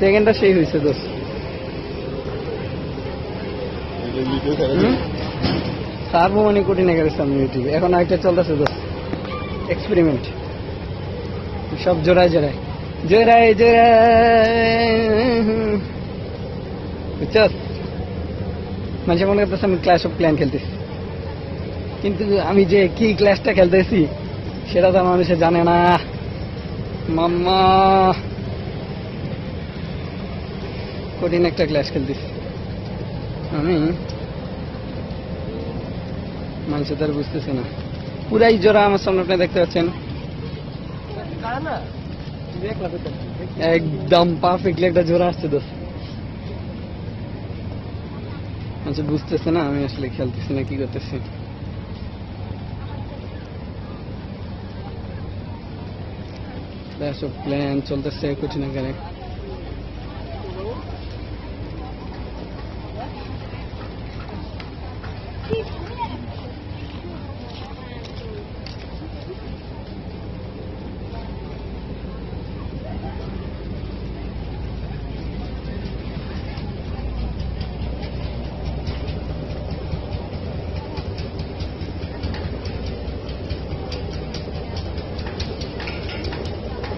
সেকেন্ডটা সেই হয়েছে দোষ সার্বো মানে কোটি না গেছে আমি ইউটিউবে এখন আরেকটা চলতেছে দোষ এক্সপেরিমেন্ট সব জোড়ায় জোড়ায়। জোড়ায় জোড়ায়। বুঝছস? মানুষের মনে করতেছে আমি ক্লাস অফ ক্ল্যান খেলতেছি। কিন্তু আমি যে কি ক্লাসটা খেলতেছি সেটা তো মানুষে জানে না। মাম্মা। কঠিন একটা ক্লাস খেলতেছি। আমি মানুষের তার বুঝতেছে না। পুরাই জোড়া আমার সামনে আপনি দেখতে পাচ্ছেন। একদম পারফেক্টলি একটা জোড়া আসছে দোস্ত। আচ্ছা বুঝতেছে না আমি আসলে খেলতেছি না কি করতেছি। ক্ল্যাশ অফ প্ল্যান চলতেছে কঠিন আকারে